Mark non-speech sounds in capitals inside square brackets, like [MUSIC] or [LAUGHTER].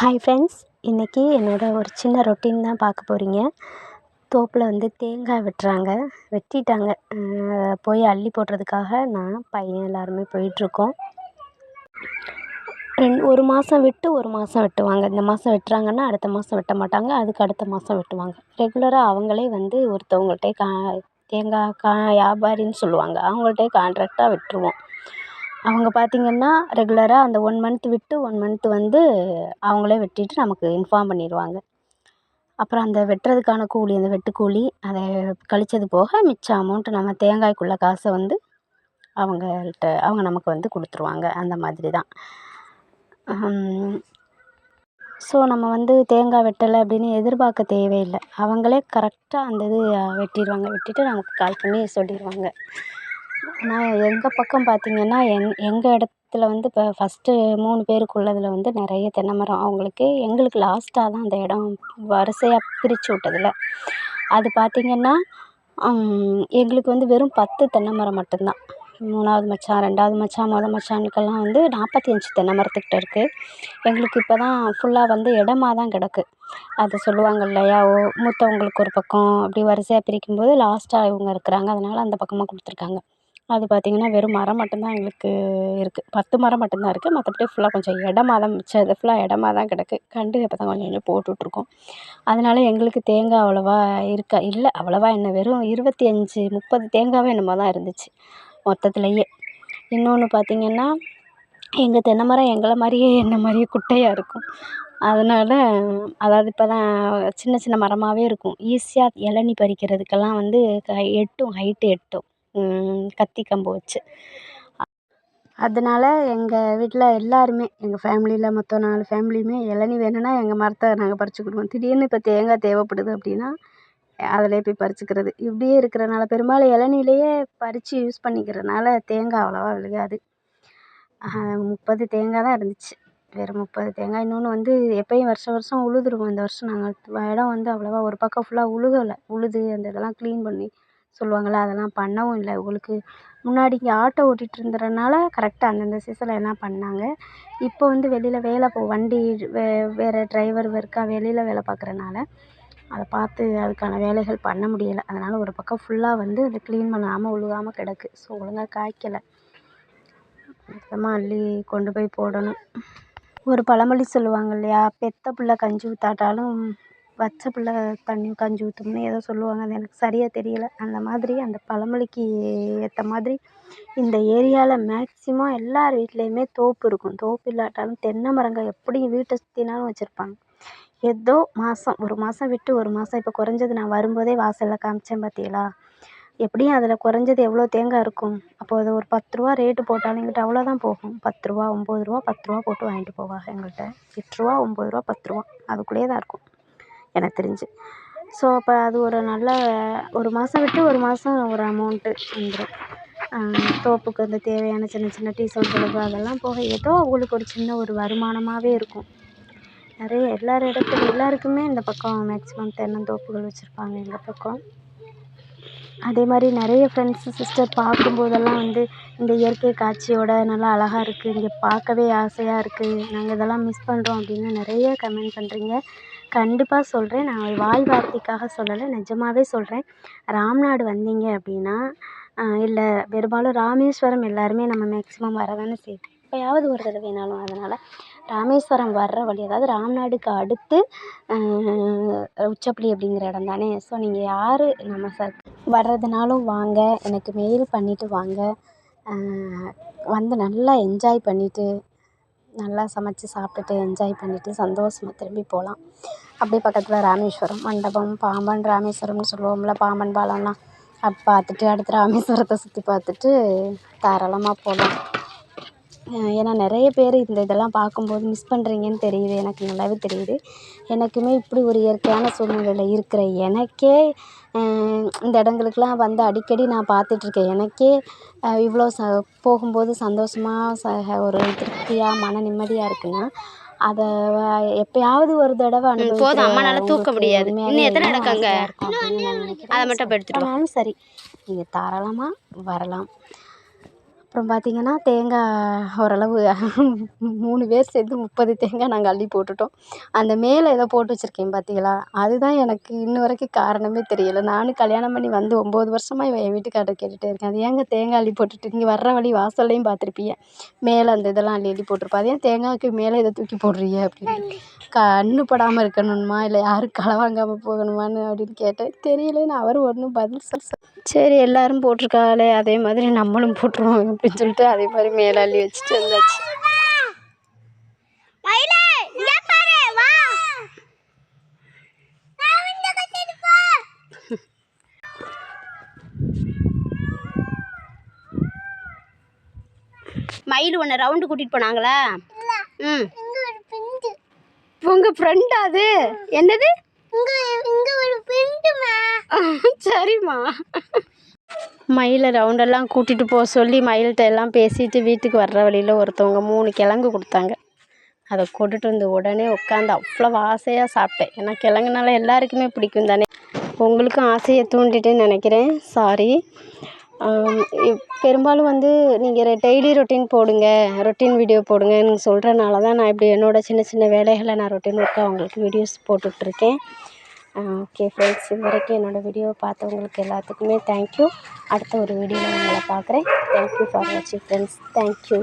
Hi friends இன்றைக்கி என்னோடய ஒரு சின்ன ரொட்டீன் தான் பார்க்க போகிறீங்க தோப்பில் வந்து தேங்காய் வெட்டுறாங்க வெட்டிட்டாங்க. போய் அள்ளி போடுறதுக்காக நான் பையன் எல்லாருமே போயிட்டுருக்கோம். ரெண் ஒரு மாதம் விட்டு ஒரு மாதம் வெட்டுவாங்க. இந்த மாதம் வெட்டுறாங்கன்னா அடுத்த மாதம் வெட்ட மாட்டாங்க. அதுக்கு அடுத்த மாதம் வெட்டுவாங்க. ரெகுலராக அவங்களே வந்து ஒருத்தவங்கள்ட்டே கா தேங்காய் கா வியாபாரின்னு சொல்லுவாங்க. அவங்கள்ட்டே கான்ட்ராக்டாக விட்டுருவோம். அவங்க பார்த்திங்கன்னா ரெகுலராக அந்த ஒன் மந்த் விட்டு ஒன் மந்த் வந்து அவங்களே வெட்டிட்டு நமக்கு இன்ஃபார்ம் பண்ணிடுவாங்க அப்புறம் அந்த வெட்டுறதுக்கான கூலி அந்த வெட்டுக்கூலி அதை கழிச்சது போக மிச்ச அமௌண்ட்டு நம்ம தேங்காய்க்குள்ள காசை வந்து அவங்கள்ட்ட அவங்க நமக்கு வந்து கொடுத்துருவாங்க. அந்த மாதிரி தான் ஸோ நம்ம வந்து தேங்காய் வெட்டலை அப்படின்னு எதிர்பார்க்க தேவையில்லை. அவங்களே கரெக்டாக அந்த இது வெட்டிடுவாங்க. வெட்டிட்டு நமக்கு கால் பண்ணி சொல்லிடுவாங்க. ஆனால் எங்கள் பக்கம் பார்த்திங்கன்னா எங் எங்கள் இடத்துல வந்து இப்போ ஃபஸ்ட்டு மூணு பேருக்குள்ளதில் வந்து நிறைய தென்னை மரம். அவங்களுக்கு எங்களுக்கு லாஸ்ட்டாக தான் அந்த இடம் வரிசையாக பிரித்து விட்டதுல. அது பார்த்திங்கன்னா எங்களுக்கு வந்து வெறும் பத்து தென்னை மரம் மட்டும்தான். மூணாவது மச்சான் ரெண்டாவது மச்சான் மொதல் மச்சானுக்கெல்லாம் வந்து நாற்பத்தி அஞ்சு தென்னை மரத்துக்கிட்ட இருக்குது எங்களுக்கு இப்போ தான் ஃபுல்லாக வந்து இடமா தான் கிடக்கு. அது சொல்லுவாங்க இல்லையா ஓ மூத்தவங்களுக்கு ஒரு பக்கம் அப்படி வரிசையாக பிரிக்கும்போது லாஸ்ட்டாக இவங்க இருக்கிறாங்க. அதனால் அந்த பக்கமாக கொடுத்துருக்காங்க. அது பார்த்திங்கன்னா வெறும் மரம் மட்டும்தான் எங்களுக்கு இருக்குது பத்து மரம் மட்டும்தான் இருக்குது மற்றபடி ஃபுல்லாக கொஞ்சம் இடமா தான் மிச்சம். இது ஃபுல்லாக இடமா தான் கிடக்கு. கண்டு இப்போ தான் கொஞ்சம் கொஞ்சம் போட்டுட்ருக்கோம். அதனால எங்களுக்கு தேங்காய் அவ்வளோவா இருக்கா இல்லை அவ்வளோவா என்ன வெறும் இருபத்தி அஞ்சு முப்பது தேங்காவே என்னமோ தான் இருந்துச்சு மொத்தத்துலேயே. இன்னொன்று பார்த்திங்கன்னா எங்கள் தென்னை மரம் எங்களை மாதிரியே என்னை மாதிரியே குட்டையாக இருக்கும். அதனால் அதாவது இப்போ தான் சின்ன சின்ன மரமாகவே இருக்கும். ஈஸியாக இளநி பறிக்கிறதுக்கெல்லாம் வந்து எட்டும் ஹைட்டு எட்டும். கத்தி கம்பு வச்சு. அதனால எங்கள் வீட்டில் எல்லாருமே எங்கள் ஃபேமிலியில் மொத்தம் நாலு ஃபேமிலியுமே இளநி வேணும்னா எங்கள் மரத்தை நாங்கள் பறிச்சிக்கிடுவோம் திடீர்னு இப்போ தேங்காய் தேவைப்படுது அப்படின்னா அதிலே போய் பறிச்சிக்கிறது. இப்படியே இருக்கிறனால பெரும்பாலும் இளநிலையே பறித்து யூஸ் பண்ணிக்கிறனால தேங்காய் அவ்வளோவா விழுகாது. முப்பது தேங்காய் தான் இருந்துச்சு. வெறும் முப்பது தேங்காய். இன்னொன்று வந்து எப்பயும் வருஷம் வருஷம் உழுதுருவோம். இந்த வருஷம் நாங்கள் இடம் வந்து அவ்வளோவா ஒரு பக்கம் ஃபுல்லாக உழுகலை. உழுது அந்த இதெல்லாம் க்ளீன் பண்ணி சொல்லுவாங்கள்ல அதெல்லாம் பண்ணவும் இல்லை. இவங்களுக்கு முன்னாடி இங்கே ஆட்டோ ஓட்டிகிட்டு இருந்ததுனால கரெக்டாக அந்தந்த சீசனில் எல்லாம் பண்ணாங்க. இப்போ வந்து வெளியில் வேலை போ வண்டி வே வேறு டிரைவர் இருக்கா வெளியில் வேலை பார்க்குறனால அதை பார்த்து அதுக்கான வேலைகள் பண்ண முடியலை. அதனால் ஒரு பக்கம் ஃபுல்லாக வந்து அதை க்ளீன் பண்ணாமல் ஒழுகாமல் கிடக்கு. ஸோ ஒழுங்காக காய்க்கலை. மொத்தமாக அள்ளி கொண்டு போய் போடணும். ஒரு பழமொழி சொல்லுவாங்க இல்லையா பெற்ற பிள்ள கஞ்சி ஊற்றாட்டாலும் வச்ச பிள்ள தண்ணி கஞ்சி ஊற்றும்னு ஏதோ சொல்லுவாங்க. அது எனக்கு சரியாக தெரியலை. அந்த மாதிரி அந்த பழமொழிக்கு ஏற்ற மாதிரி இந்த ஏரியாவில் மேக்ஸிமம் எல்லார் வீட்லேயுமே தோப்பு இருக்கும். தோப்பு இல்லாட்டாலும் தென்னை மரங்கள் எப்படி வீட்டை சுற்றினாலும் வச்சுருப்பாங்க. ஏதோ மாதம் ஒரு மாதம் விட்டு ஒரு மாதம் இப்போ குறைஞ்சது நான் வரும்போதே வாசலில் காமிச்சேன் பார்த்தீங்களா எப்படியும் அதில் குறைஞ்சது எவ்வளோ தேங்காய் இருக்கும்? அப்போது அது ஒரு பத்து ரூபா ரேட்டு போட்டாலும் எங்கிட்ட அவ்வளோதான் போகும். பத்து ரூபா ஒம்பது ரூபா பத்து ரூபா போட்டு வாங்கிட்டு போவாங்க எங்கள்கிட்ட எட்டு ரூபா ஒம்பது ரூபா பத்து ரூபா. அதுக்குள்ளேயே தான் இருக்கும். எனக்கு தெரிஞ்சு. ஸோ அப்போ அது ஒரு நல்ல ஒரு மாதம் விட்டு ஒரு மாதம் ஒரு அமௌண்ட்டு வந்துடும் தோப்புக்கு வந்து தேவையான சின்ன சின்ன டீசல் செலவு அதெல்லாம் போக ஏதோ அவங்களுக்கு ஒரு சின்ன ஒரு வருமானமாகவே இருக்கும். நிறைய எல்லார் இடத்துல எல்லாருக்குமே இந்த பக்கம் மேக்ஸிமம் தென்னந்தோப்புகள் வச்சுருப்பாங்க எங்கள் பக்கம். அதே மாதிரி நிறைய ஃப்ரெண்ட்ஸு சிஸ்டர் பார்க்கும்போதெல்லாம் வந்து இந்த இயற்கை காட்சியோட நல்லா அழகாக இருக்குது இங்கே பார்க்கவே ஆசையாக இருக்குது நாங்கள் இதெல்லாம் மிஸ் பண்ணுறோம் அப்படின்னு நிறைய கமெண்ட் பண்ணுறீங்க கண்டிப்பாக சொல்கிறேன் நான் வாய் வார்த்தைக்காக சொல்லலை நிஜமாவே சொல்கிறேன் ராம்நாடு வந்தீங்க அப்படின்னா இல்லை பெரும்பாலும் ராமேஸ்வரம் எல்லாருமே நம்ம மேக்ஸிமம் வர தானே செய்வோம் எப்போயாவது ஒரு வேணாலும் அதனால் ராமேஸ்வரம் வர்ற வழி அதாவது ராம்நாடுக்கு அடுத்து உச்சப்பள்ளி அப்படிங்கிற இடம் தானே? ஸோ நீங்கள் யார்? நம்ம ச வர்றதுனாலும் வாங்க. எனக்கு மெயில் பண்ணிவிட்டு வாங்க. வந்து நல்லா என்ஜாய் பண்ணிவிட்டு நல்லா சமைச்சி சாப்பிட்டுட்டு என்ஜாய் பண்ணிவிட்டு சந்தோஷமாக திரும்பி போகலாம் அப்படியே பக்கத்தில் ராமேஸ்வரம் மண்டபம் பாம்பன் ராமேஸ்வரம்னு சொல்லுவோம்ல பாம்பன் பாலம்லாம். அது பார்த்துட்டு அடுத்து ராமேஸ்வரத்தை சுற்றி பார்த்துட்டு தாராளமாக போகலாம் ஏன்னா நிறைய பேர் இந்த இதெல்லாம் பார்க்கும்போது மிஸ் பண்ணுறீங்கன்னு தெரியுது. எனக்கு நல்லாவே தெரியுது. எனக்குமே இப்படி ஒரு இயற்கையான சூழ்நிலையில் இருக்கிற எனக்கே இந்த இடங்களுக்குலாம் வந்து அடிக்கடி நான் பார்த்துட்ருக்கேன் எனக்கே இவ்வளோ ச போகும்போது சந்தோஷமாக ச ஒரு திருப்தியாக மன நிம்மதியாக இருக்குன்னா அதை எப்பயாவது ஒரு தடவை போதும். அம்மானால தூக்க முடியாது. இன்னும் எத்தனை நடக்காங்க? அதை மட்டும் எடுத்துட்டு சரி. நீங்கள் தாராளமாக வரலாம். அப்புறம் பார்த்திங்கன்னா தேங்காய் ஓரளவு [LAUGHS] மூணு பேர் சேர்ந்து முப்பது தேங்காய் நாங்கள் அள்ளி போட்டுவிட்டோம் அந்த மேலே ஏதோ போட்டு வச்சுருக்கேன் பார்த்திங்களா அதுதான் எனக்கு இன்ன வரைக்கும் காரணமே தெரியலை. நானும் கல்யாணம் பண்ணி வந்து ஒம்பது வருஷமா என் வீட்டுக்காரர் கேட்டுகிட்டே இருக்கேன். அது ஏங்க தேங்காய் அள்ளி போட்டுட்டு நீங்கள் வர்ற வழி வாசல்லையும் பார்த்துருப்பீங்க மேலே அந்த இதெல்லாம் அள்ளி அள்ளி போட்டிருப்பா. அது ஏன் தேங்காய்க்கு மேலே இதை தூக்கி போடுறீங்க அப்படின்னு. கண்ணு படாமல் இருக்கணுமா? இல்லை யாரும் களை வாங்காமல் போகணுமான்னு அப்படின்னு கேட்டேன். தெரியலன்னு அவர் ஒன்றும் பதில் சொல்ல சரி எல்லாரும் போட்டிருக்காங்களே அதே மாதிரி நம்மளும் போட்டுருவோம் அப்படின்னு சொல்லிட்டு அதே மாதிரி மேலே அள்ளி வச்சுட்டு வந்தாச்சு. மயிலே உன்னை ரவுண்டு கூட்டிட்டு போனாங்களா? ம். உங்க ஃப்ரெண்டா அது? என்னது? சரிம்மா. மயிலை ரவுண்டெல்லாம் கூட்டிகிட்டு போக சொல்லி மயில்கிட்ட எல்லாம் பேசிட்டு வீட்டுக்கு வர்ற வழியில் ஒருத்தவங்க மூணு கிழங்கு கொடுத்தாங்க. அதை கொண்டுட்டு வந்து உடனே உட்காந்து அவ்வளோ ஆசையாக சாப்பிட்டேன். ஏன்னா கிழங்குனால எல்லாருக்குமே பிடிக்கும் தானே. உங்களுக்கும் ஆசையை தூண்டிட்டேன்னு நினைக்கிறேன். சாரி பெரும்பாலும் வந்து நீங்கள் டெய்லி ரொட்டீன் போடுங்க ரொட்டீன் வீடியோ போடுங்கன்னு சொல்கிறனால தான் நான் இப்படி என்னோட சின்ன சின்ன வேலைகளை நான் ரொட்டீன் ஒர்க்காக உங்களுக்கு வீடியோஸ் போட்டுட்ருக்கேன் ஓகே ஃப்ரெண்ட்ஸ் இது வரைக்கும் என்னோடய வீடியோவை பார்த்தவங்களுக்கு எல்லாத்துக்குமே தேங்க்யூ அடுத்த ஒரு வீடியோவில் உங்களை பார்க்குறேன். தேங்க்யூ ஃபார் வாட்சிங் ஃப்ரெண்ட்ஸ் தேங்க்யூ